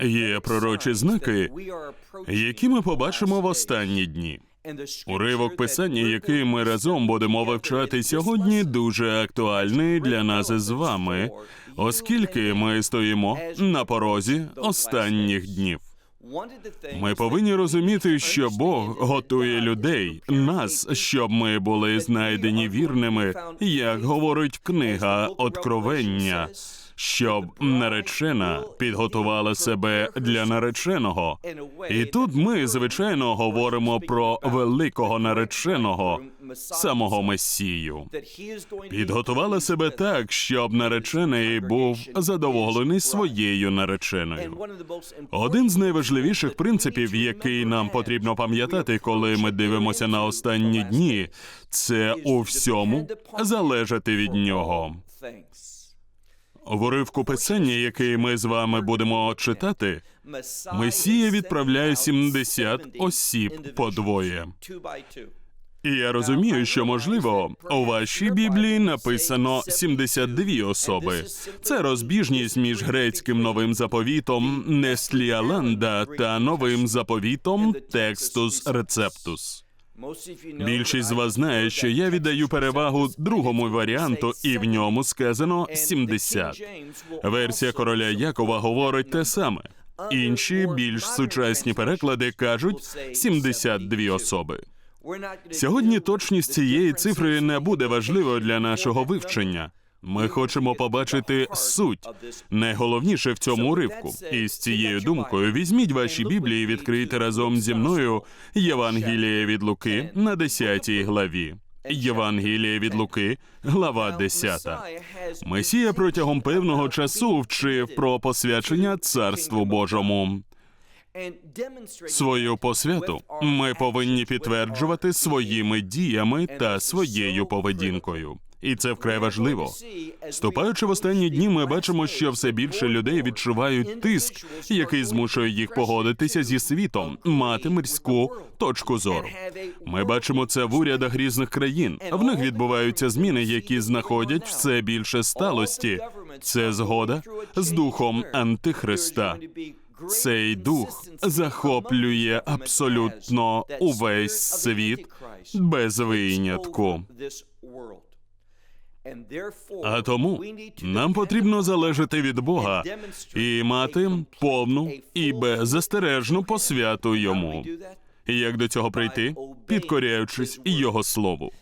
Є пророчі знаки, які ми побачимо в останні дні. Уривок писання, який ми разом будемо вивчати сьогодні, дуже актуальний для нас із вами, оскільки ми стоїмо на порозі останніх днів. Ми повинні розуміти, що Бог готує людей, нас, щоб ми були знайдені вірними, як говорить книга Откровення, щоб наречена підготувала себе для нареченого. І тут ми, звичайно, говоримо про великого нареченого, самого Месію. Підготувала себе так, щоб наречений був задоволений своєю нареченою. Один з найважливіших принципів, який нам потрібно пам'ятати, коли ми дивимося на останні дні, це у всьому залежати від нього. В уривку писання, який ми з вами будемо читати, Месія відправляє 70 осіб по двоє. І я розумію, що можливо у вашій біблії написано 72 особи. Це розбіжність між грецьким новим заповітом Нестліаланда та новим заповітом Текстус Рецептус. Більшість з вас знає, що я віддаю перевагу другому варіанту, і в ньому сказано 70. Версія короля Якова говорить те саме. Інші більш сучасні переклади кажуть 72 особи. Сьогодні точність цієї цифри не буде важливою для нашого вивчення. Ми хочемо побачити суть, найголовніше в цьому уривку. І з цією думкою візьміть ваші біблії, і відкрийте разом зі мною Євангеліє від Луки на 10 главі. Євангеліє від Луки, глава 10. Месія протягом певного часу вчив про посвячення Царству Божому. Свою посвяту ми повинні підтверджувати своїми діями та своєю поведінкою. І це вкрай важливо. Ступаючи в останні дні, ми бачимо, що все більше людей відчувають тиск, який змушує їх погодитися зі світом, мати мирську точку зору. Ми бачимо це в урядах різних країн. В них відбуваються зміни, які знаходять все більше сталості. Це згода з духом Антихриста. Цей дух захоплює абсолютно увесь світ без винятку. А тому нам потрібно залежати від Бога і мати повну і беззастережну посвяту йому. І як до цього прийти, підкоряючись його слову,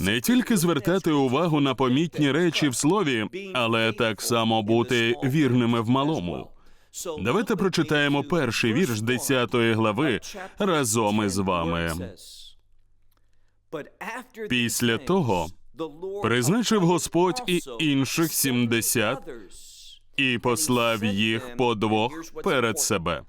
не тільки звертати увагу на помітні речі в слові, але так само бути вірними в малому. Давайте прочитаємо перший вірш 10 глави разом із вами. Після того призначив Господь і інших сімдесят і послав їх по двох перед себе.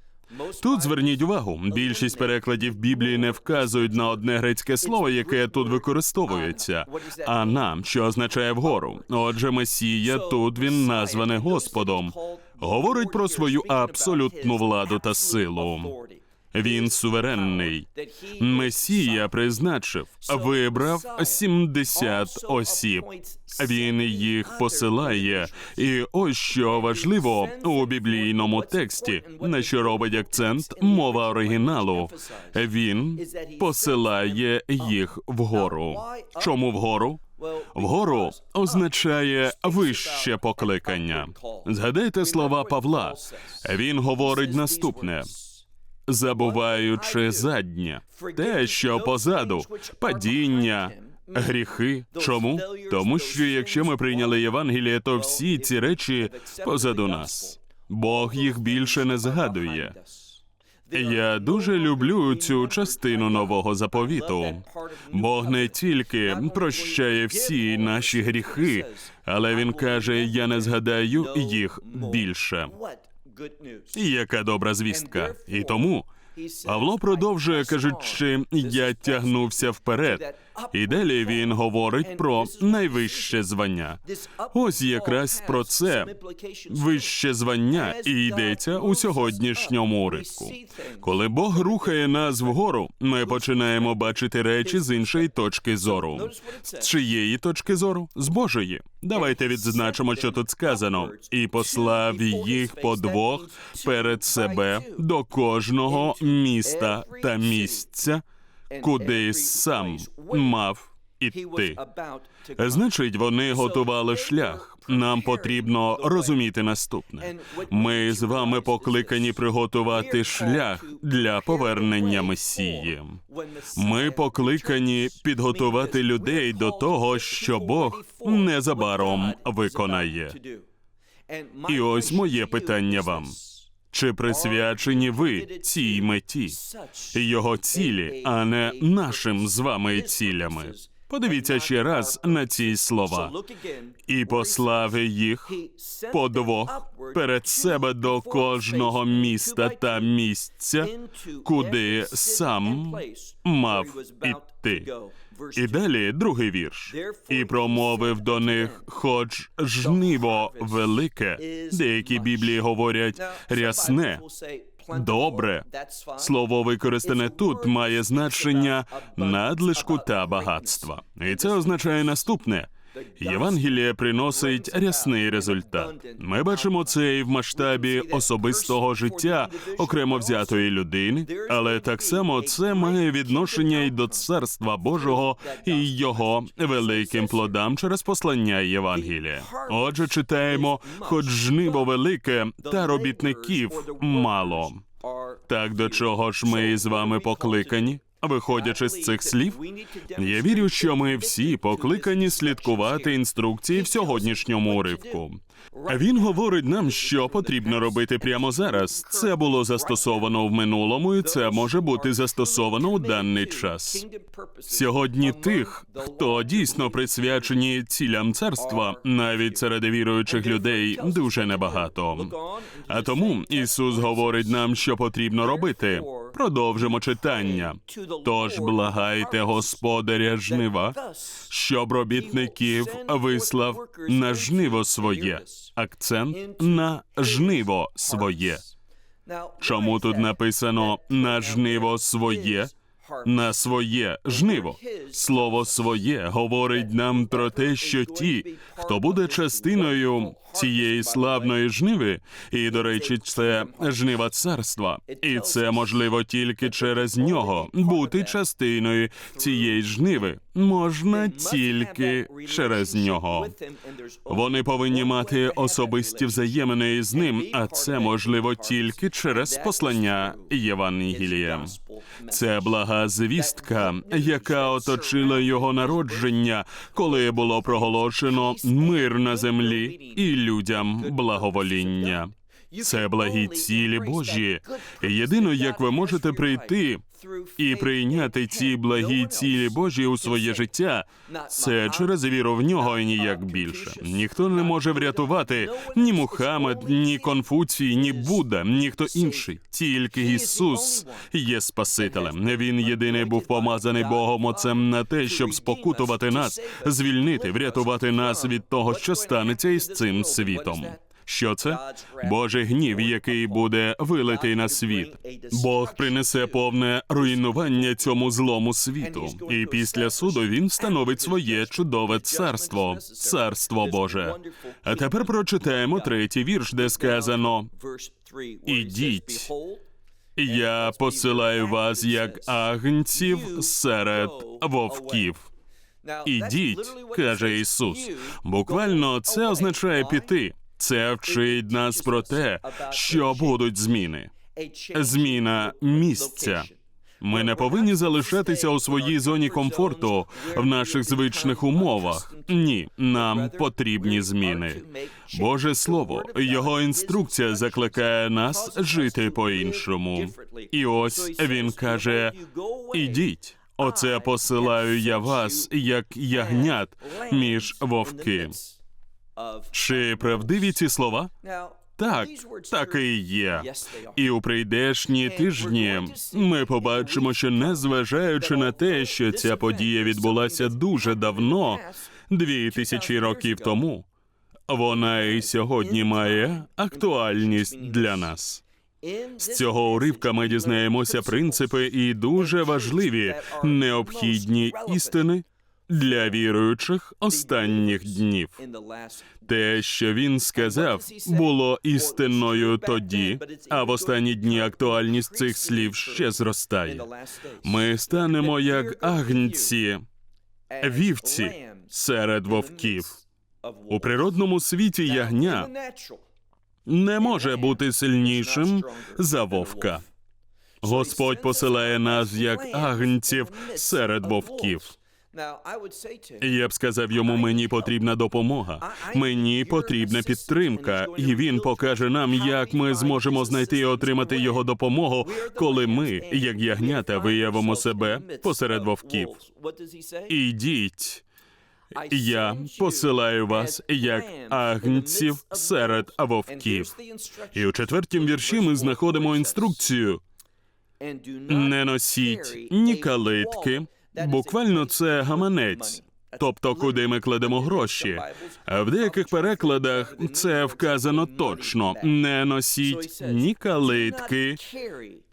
Тут зверніть увагу, більшість перекладів Біблії не вказують на одне грецьке слово, яке тут використовується, а на, що означає вгору. Отже, Месія тут він названий Господом, говорить про свою абсолютну владу та силу. Він суверенний. Месія призначив, вибрав 70 осіб. Він їх посилає. І ось що важливо у біблійному тексті, на що робить акцент мова оригіналу. Він посилає їх вгору. Чому вгору? Вгору означає вище покликання. Згадайте слова Павла. Він говорить наступне забуваючи заднє, те, що позаду, падіння, гріхи. Чому? Тому що якщо ми прийняли Євангеліє, то всі ці речі позаду нас. Бог їх більше не згадує. Я дуже люблю цю частину нового заповіту. Бог не тільки прощає всі наші гріхи, але він каже: Я не згадаю їх більше. І яка добра звістка. І тому Павло продовжує, кажучи, я тягнувся вперед. І далі він говорить про найвище звання. Ось якраз про це вище звання і йдеться у сьогоднішньому уривку. Коли Бог рухає нас вгору, ми починаємо бачити речі з іншої точки зору. З чиєї точки зору? З Божої. Давайте відзначимо, що тут сказано, і послав їх по двох перед себе до кожного міста та місця, куди сам мав іти. Значить, вони готували шлях. Нам потрібно розуміти наступне. Ми з вами покликані приготувати шлях для повернення Месії. Ми покликані підготувати людей до того, що Бог незабаром виконає. І ось моє питання вам: чи присвячені ви цій меті, його цілі, а не нашим з вами цілями? Подивіться ще раз на ці слова. І послав їх по двох перед себе до кожного міста та місця, куди сам мав іти. І далі другий вірш. І промовив до них, хоч жниво велике, деякі біблії говорять рясне, добре. Слово використане тут має значення надлишку та багатства. І це означає наступне. Євангеліє приносить рясний результат. Ми бачимо це і в масштабі особистого життя окремо взятої людини, але так само це має відношення й до царства Божого і його великим плодам через послання Євангелія. Отже, читаємо, хоч жниво велике, та робітників мало. Так до чого ж ми з вами покликані? Виходячи з цих слів, я вірю, що ми всі покликані слідкувати інструкції в сьогоднішньому уривку. Він говорить нам, що потрібно робити прямо зараз. Це було застосовано в минулому, і це може бути застосовано у даний час. Сьогодні тих, хто дійсно присвячені цілям царства, навіть серед віруючих людей, дуже небагато. А тому Ісус говорить нам, що потрібно робити. Продовжимо читання. Тож благайте господаря жнива, щоб робітників вислав на жниво своє. Акцент на жниво своє. Чому тут написано на жниво своє? На своє жниво. Слово своє говорить нам про те, що ті, хто буде частиною цієї славної жниви, і, до речі, це жнива царства, і це можливо тільки через нього бути частиною цієї жниви. Можна тільки через нього. Вони повинні мати особисті взаємини із ним, а це можливо тільки через послання Євангелія. Це блага звістка, яка оточила його народження, коли було проголошено мир на землі і людям благовоління. Це благі цілі Божі. Єдино, як ви можете прийти і прийняти ці благі цілі Божі у своє життя, це через віру в нього і ніяк більше. Ніхто не може врятувати ні Мухаммед, ні Конфуцій, ні Будда, ніхто інший. Тільки Ісус є Спасителем. Він єдиний був помазаний Богом Отцем на те, щоб спокутувати нас, звільнити, врятувати нас від того, що станеться із цим світом. Що це? Божий гнів, який буде вилитий на світ. Бог принесе повне руйнування цьому злому світу, і після суду він встановить своє чудове царство, царство Боже. А тепер прочитаємо третій вірш, де сказано: Ідіть. Я посилаю вас як агнців серед вовків. Ідіть, каже Ісус. Буквально це означає піти. Це вчить нас про те, що будуть зміни. Зміна місця. Ми не повинні залишатися у своїй зоні комфорту в наших звичних умовах. Ні, нам потрібні зміни. Боже Слово, його інструкція закликає нас жити по-іншому. І ось він каже: ідіть. Оце посилаю я вас, як ягнят між вовки. Чи правдиві ці слова? Так, так і є. І у прийдешні тижні ми побачимо, що незважаючи на те, що ця подія відбулася дуже давно, дві тисячі років тому, вона і сьогодні має актуальність для нас. З цього уривка ми дізнаємося принципи і дуже важливі необхідні істини для віруючих останніх днів. Те, що він сказав, було істинною тоді, а в останні дні актуальність цих слів ще зростає. Ми станемо як агнці, вівці серед вовків. У природному світі ягня не може бути сильнішим за вовка. Господь посилає нас як агнців серед вовків. Я б сказав йому, мені потрібна допомога, мені потрібна підтримка, і він покаже нам, як ми зможемо знайти і отримати його допомогу, коли ми, як ягнята, виявимо себе посеред вовків. Ідіть. Я посилаю вас як агнців серед вовків. І у четвертім вірші ми знаходимо інструкцію: не носіть ні калитки, буквально це гаманець. Тобто, куди ми кладемо гроші. В деяких перекладах це вказано точно: не носіть ні калитки,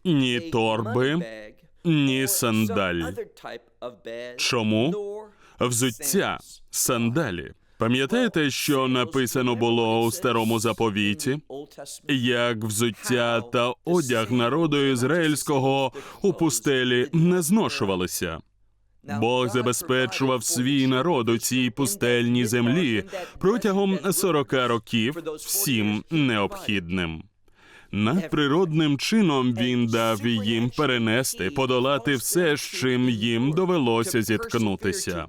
ні торби, ні сандаль. Чому? Взуття, сандалі. Пам'ятаєте, що написано було у старому заповіті? Як взуття та одяг народу ізраїльського у пустелі не зношувалися. Бог забезпечував свій народ у цій пустельній землі протягом 40 років всім необхідним. Надприродним чином він дав їм перенести, подолати все, з чим їм довелося зіткнутися.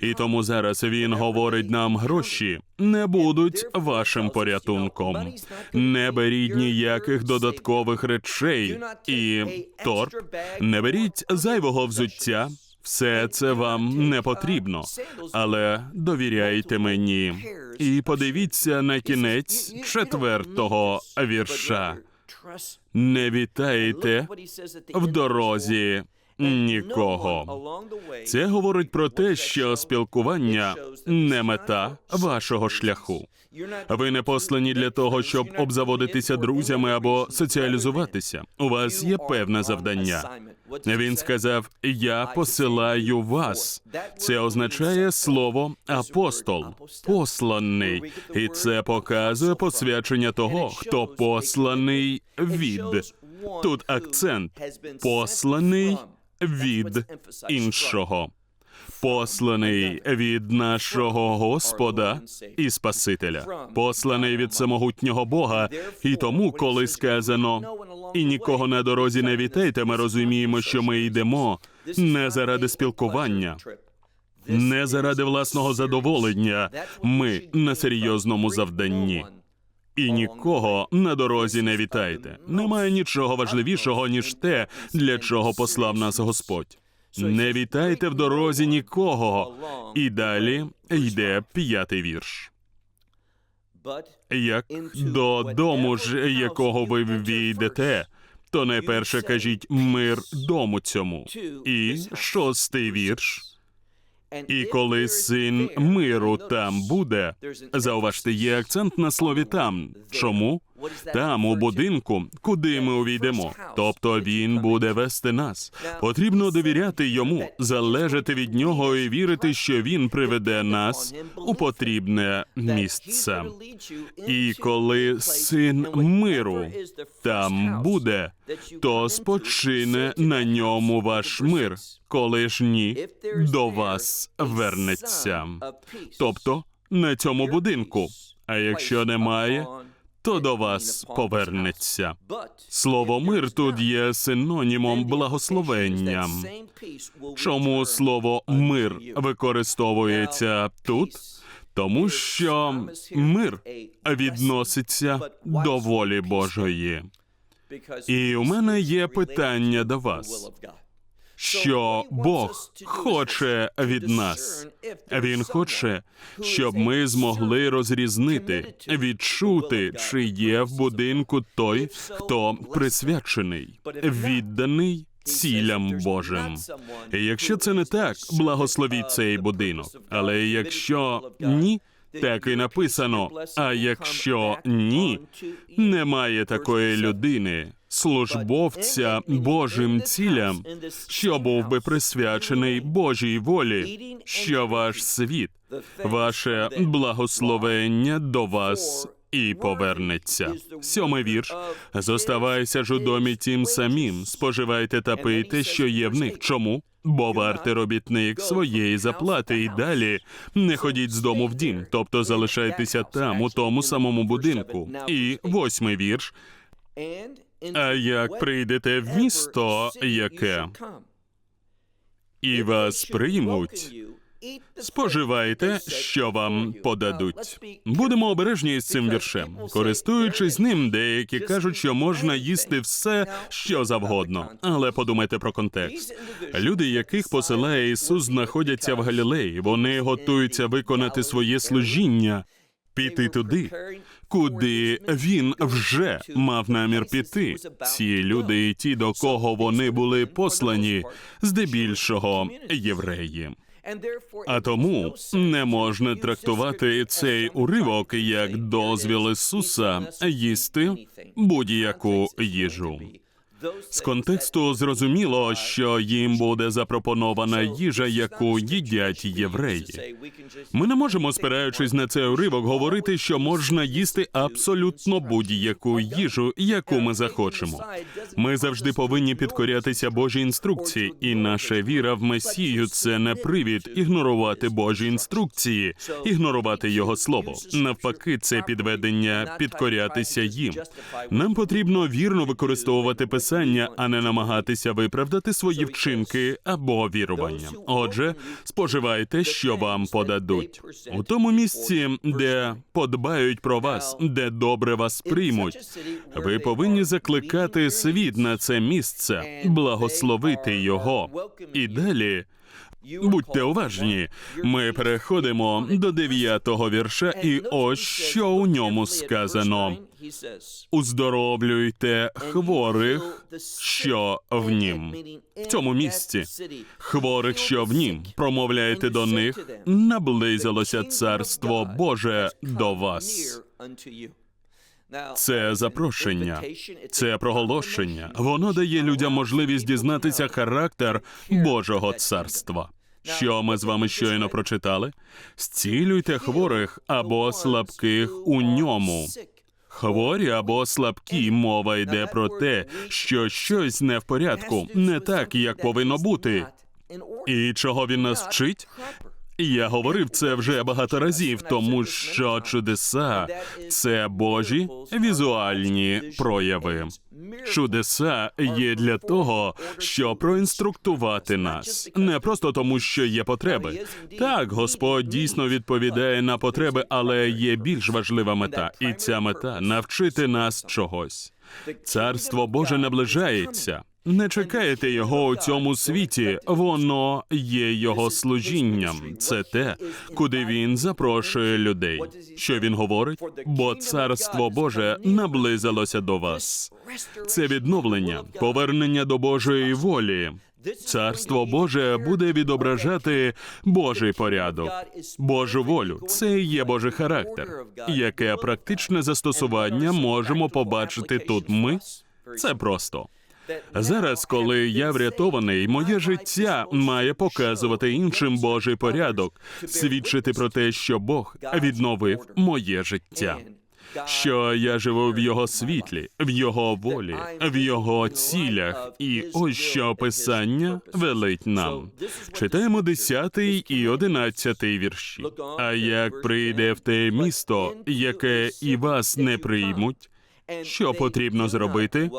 І тому зараз він говорить нам: гроші не будуть вашим порятунком. Не беріть ніяких додаткових речей і торб, не беріть зайвого взуття. Все це вам не потрібно, але довіряйте мені. І подивіться на кінець четвертого вірша. Не вітайте в дорозі нікого. Це говорить про те, що спілкування не мета вашого шляху. Ви не послані для того, щоб обзаводитися друзями або соціалізуватися. У вас є певне завдання. Він сказав: Я посилаю вас. Це означає слово апостол, посланий, і це показує посвячення того, хто посланий від. Тут акцент посланий від іншого. Посланий від нашого Господа і Спасителя, посланий від самогутнього Бога, і тому, коли сказано і нікого на дорозі не вітайте, ми розуміємо, що ми йдемо не заради спілкування, не заради власного задоволення. Ми на серйозному завданні. І нікого на дорозі не вітайте. Немає нічого важливішого, ніж те, для чого послав нас Господь. Не вітайте в дорозі нікого. І далі йде п'ятий вірш. Як до дому ж, якого ви війдете, то найперше кажіть мир дому цьому. І шостий вірш. І коли син миру там буде, зауважте, є акцент на слові там. Чому? Там, у будинку, куди ми увійдемо. Тобто він буде вести нас. Потрібно довіряти йому, залежати від нього і вірити, що він приведе нас у потрібне місце. І коли син миру там буде, то спочине на ньому ваш мир, коли ж ні, до вас вернеться. Тобто на цьому будинку. А якщо немає, то до вас повернеться. Слово мир тут є синонімом благословенням. Чому слово мир використовується тут? Тому що мир відноситься до волі Божої. І у мене є питання до вас. Що Бог хоче від нас? Він хоче, щоб ми змогли розрізнити, відчути, чи є в будинку той, хто присвячений, відданий цілям Божим. І якщо це не так, благословіть цей будинок. Але якщо ні, так і написано. А якщо ні, немає такої людини, службовця Божим цілям, що був би присвячений Божій волі, що ваш світ, ваше благословення до вас і повернеться. Сьомий вірш. Зоставайся ж у домі тим самим, споживайте та пийте, що є в них. Чому? Бо варте робітник своєї заплати, і далі не ходіть з дому в дім, тобто залишайтеся там, у тому самому будинку. І восьмий вірш. А як прийдете в місто, яке і вас приймуть, споживайте, що вам подадуть. Будемо обережні з цим віршем. Користуючись ним, деякі кажуть, що можна їсти все, що завгодно. Але подумайте про контекст. Люди, яких посилає Ісус, знаходяться в Галілеї. Вони готуються виконати своє служіння, піти туди, куди він вже мав намір піти. Ці люди і ті, до кого вони були послані, здебільшого євреї. А тому не можна трактувати цей уривок як дозвіл Ісуса їсти будь-яку їжу. З контексту зрозуміло, що їм буде запропонована їжа, яку їдять євреї. Ми не можемо, спираючись на цей уривок, говорити, що можна їсти абсолютно будь-яку їжу, яку ми захочемо. Ми завжди повинні підкорятися Божій інструкції, і наша віра в Месію це не привід ігнорувати Божі інструкції, ігнорувати його слово. Навпаки, це підведення підкорятися їм. Нам потрібно вірно використовувати писання, а не намагатися виправдати свої вчинки або вірування. Отже, споживайте, що вам подадуть у тому місці, де подбають про вас, де добре вас приймуть. Ви повинні закликати світ на це місце, благословити його. І далі. Будьте уважні. Ми переходимо до дев'ятого вірша, і ось що у ньому сказано: уздоровлюйте хворих, що в нім. В цьому місці хворих, що в нім, промовляйте до них, наблизилося царство Боже до вас. Це запрошення, це проголошення. Воно дає людям можливість дізнатися характер Божого царства. Що ми з вами щойно прочитали? Зцілюйте хворих або слабких у ньому. Хворі або слабкі мова йде про те, що щось не в порядку, не так, як повинно бути. І чого він нас вчить? Я говорив це вже багато разів, тому що чудеса це Божі візуальні прояви. Чудеса є для того, щоб проінструктувати нас, не просто тому, що є потреби. Так, Господь дійсно відповідає на потреби, але є більш важлива мета, і ця мета навчити нас чогось. Царство Боже наближається. Не чекаєте його у цьому світі, воно є його служінням. Це те, куди він запрошує людей. Що він говорить? Бо царство Боже наблизилося до вас. Це відновлення, повернення до Божої волі. Царство Боже буде відображати Божий порядок, Божу волю. Це і є Божий характер. Яке практичне застосування можемо побачити тут? Ми це просто. Зараз, коли я врятований, моє життя має показувати іншим Божий порядок, свідчити про те, що Бог відновив моє життя. що я живу в його світлі, в його волі, в його цілях. І ось що писання велить нам. Читаємо 10 і 11 вірші. А як прийде в те місто, яке і вас не приймуть, що потрібно зробити,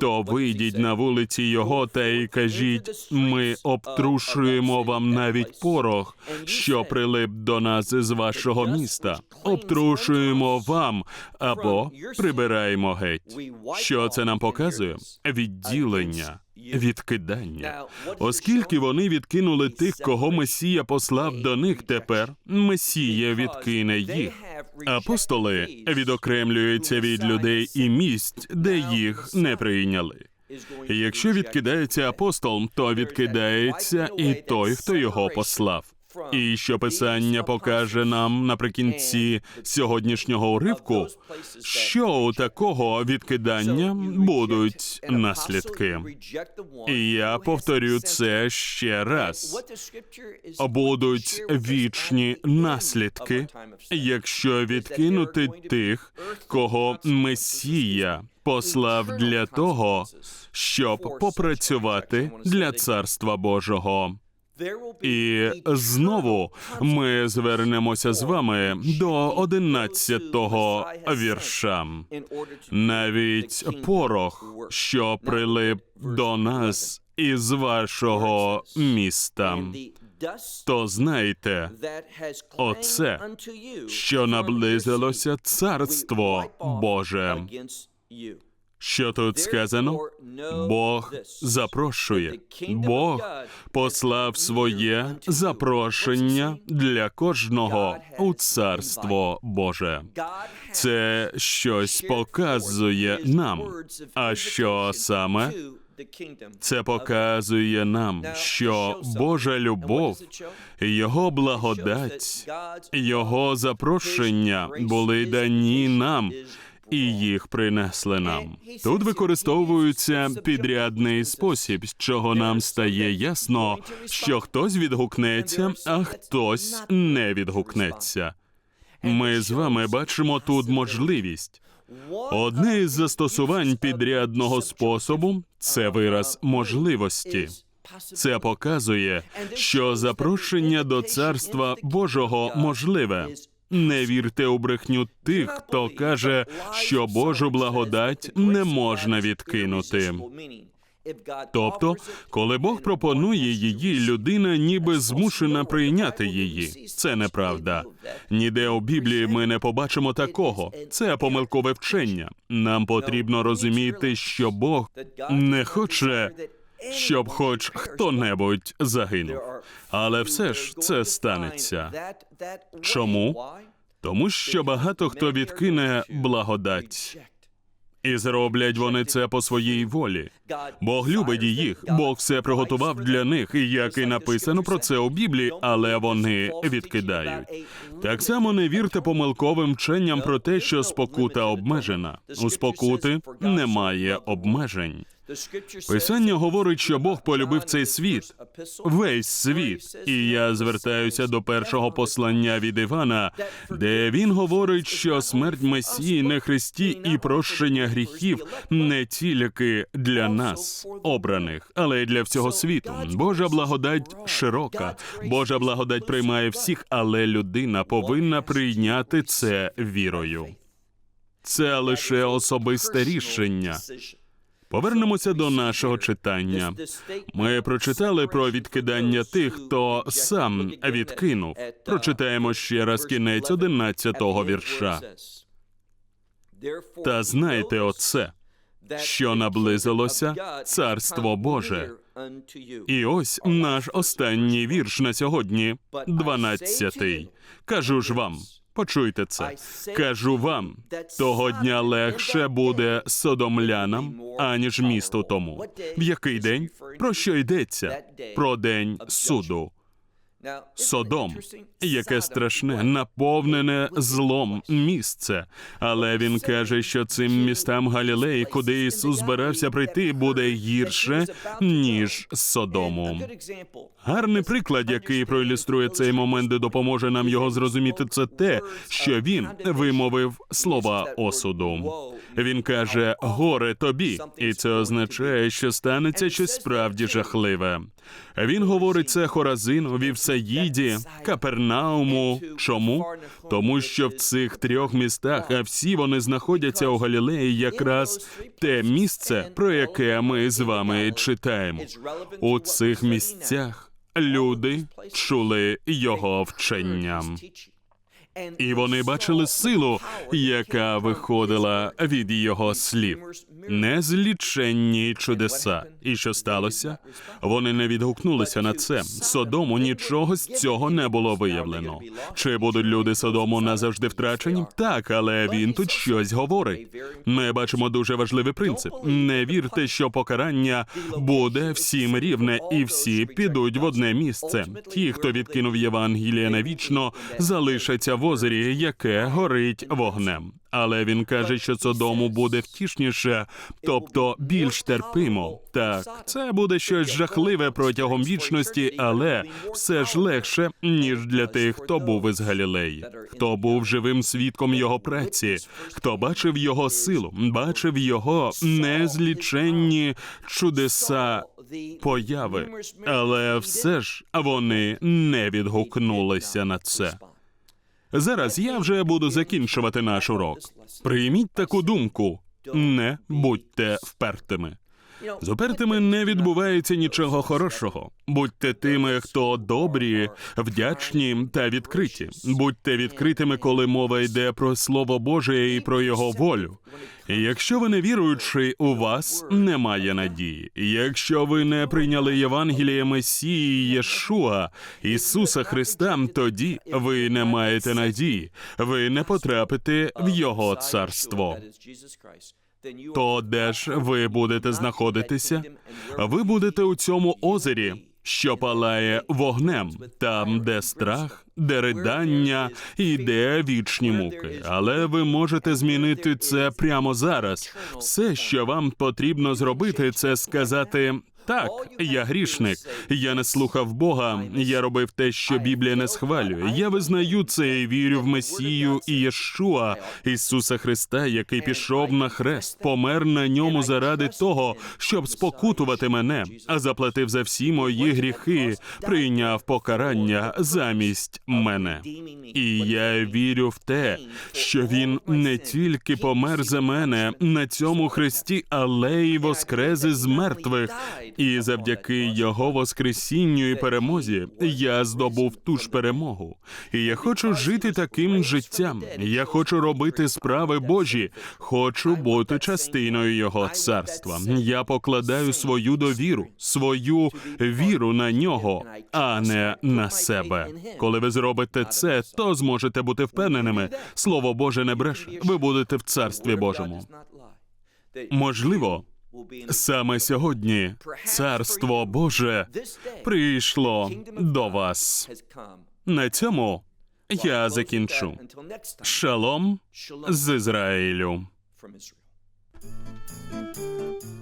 то вийдіть на вулиці його та й кажіть: ми обтрушуємо вам навіть порох, що прилип до нас з вашого міста. Обтрушуємо вам або прибираємо геть. Що це нам показує? Відділення. Відкидання, оскільки вони відкинули тих, кого Месія послав до них тепер, Месія відкине їх. Апостоли відокремлюються від людей і місць, де їх не прийняли. Якщо відкидається апостол, то відкидається і той, хто його послав. І що писання покаже нам наприкінці сьогоднішнього уривку, що у такого відкидання будуть наслідки. І я повторю це ще раз. Будуть вічні наслідки, якщо відкинути тих, кого Месія послав для того, щоб попрацювати для Царства Божого. І знову ми звернемося з вами до одинадцятого вірша. Навіть порох, що прилип до нас із вашого міста, то знайте, оце, що наблизилося Царство Боже. Що тут сказано? Бог запрошує. Бог послав своє запрошення для кожного у царство Боже. Це щось показує нам. А що саме? Це показує нам, що Божа любов, Його благодать, Його запрошення були дані нам. І їх принесли нам. Тут використовується підрядний спосіб, з чого нам стає ясно, що хтось відгукнеться, а хтось не відгукнеться. Ми з вами бачимо тут можливість. Одне із застосувань підрядного способу це вираз можливості. Це показує, що запрошення до царства Божого можливе. Не вірте у брехню тих, хто каже, що Божу благодать не можна відкинути. Тобто, коли Бог пропонує її, людина ніби змушена прийняти її. Це неправда. Ніде у Біблії ми не побачимо такого. Це помилкове вчення. Нам потрібно розуміти, що Бог не хоче, щоб хоч хто-небудь загинув. Але все ж це станеться. Чому? Тому що багато хто відкине благодать. І зроблять вони це по своїй волі. Бог любить їх, Бог все приготував для них, як і написано про це у Біблії, але вони відкидають. Так само не вірте помилковим вченням про те, що спокута обмежена. У спокути немає обмежень. Писання говорить, що Бог полюбив цей світ, весь світ. І я звертаюся до першого послання від Івана, де він говорить, що смерть Месії на Христі і прощення гріхів не тільки для нас, обраних, але й для всього світу. Божа благодать широка. Божа благодать приймає всіх, але людина повинна прийняти це вірою. Це лише особисте рішення. Повернемося до нашого читання. Ми прочитали про відкидання тих, хто сам відкинув. Прочитаємо ще раз кінець одинадцятого вірша. Та знайте оце, що наблизилося Царство Боже. І ось наш останній вірш на сьогодні, дванадцятий. Кажу ж вам. Почуйте це. Кажу вам, того дня легше буде содомлянам, аніж місту тому. В який день? Про що йдеться? Про день суду. Содом, яке страшне, наповнене злом місце. Але він каже, що цим містам Галілеї, куди Ісус збирався прийти, буде гірше ніж Содому. Гарний приклад, який проілюструє цей момент і допоможе нам його зрозуміти, це те, що він вимовив слова осуду. Він каже: горе тобі, і це означає, що станеться щось справді жахливе. Він говорить це Хоразину, Вівсаїді, Капернауму. Чому? Тому що в цих трьох містах, а всі вони знаходяться у Галілеї, якраз те місце, про яке ми з вами читаємо. У цих місцях люди чули його вчення. І вони бачили силу, яка виходила від його слів. Незліченні чудеса. І що сталося? Вони не відгукнулися на це. Содому нічого з цього не було виявлено. Чи будуть люди Содому назавжди втрачені? Так, але він тут щось говорить. Ми бачимо дуже важливий принцип. Не вірте, що покарання буде всім рівне, і всі підуть в одне місце. Ті, хто відкинув Євангеліє навічно, залишаться в озері, яке горить вогнем. Але він каже, що Содому буде втішніше, тобто більш терпимо. Так, це буде щось жахливе протягом вічності, але все ж легше, ніж для тих, хто був із Галілеї, хто був живим свідком його праці, хто бачив його силу, бачив його незліченні чудеса появи, але все ж вони не відгукнулися на це. Зараз я вже буду закінчувати наш урок. Прийміть таку думку: не будьте впертими. З упертими не відбувається нічого хорошого. Будьте тими, хто добрі, вдячні та відкриті. Будьте відкритими, коли мова йде про слово Боже і про його волю. Якщо ви не віруючи, у вас немає надії. Якщо ви не прийняли Євангеліє Месії Єшуа, Ісуса Христа, тоді ви не маєте надії. Ви не потрапите в Його царство. То де ж ви будете знаходитися? Ви будете у цьому озері, що палає вогнем, там, де страх, де ридання і де вічні муки. Але ви можете змінити це прямо зараз. Все, що вам потрібно зробити, це сказати. Так, я грішник. Я не слухав Бога. Я робив те, що Біблія не схвалює. Я визнаю це і вірю в Месію і Єшуа, Ісуса Христа, який пішов на хрест, помер на ньому заради того, щоб спокутувати мене, а заплатив за всі мої гріхи, прийняв покарання замість мене. І я вірю в те, що він не тільки помер за мене на цьому хресті, але й воскрес із мертвих. І завдяки його воскресінню і перемозі я здобув ту ж перемогу. І я хочу жити таким життям. Я хочу робити справи Божі, хочу бути частиною його царства. Я покладаю свою довіру, свою віру на нього, а не на себе. Коли ви зробите це, то зможете бути впевненими. Слово Боже не бреше. Ви будете в царстві Божому. Можливо, Саме сьогодні царство Боже прийшло до вас. На цьому я закінчу. Шалом з Ізраїлю.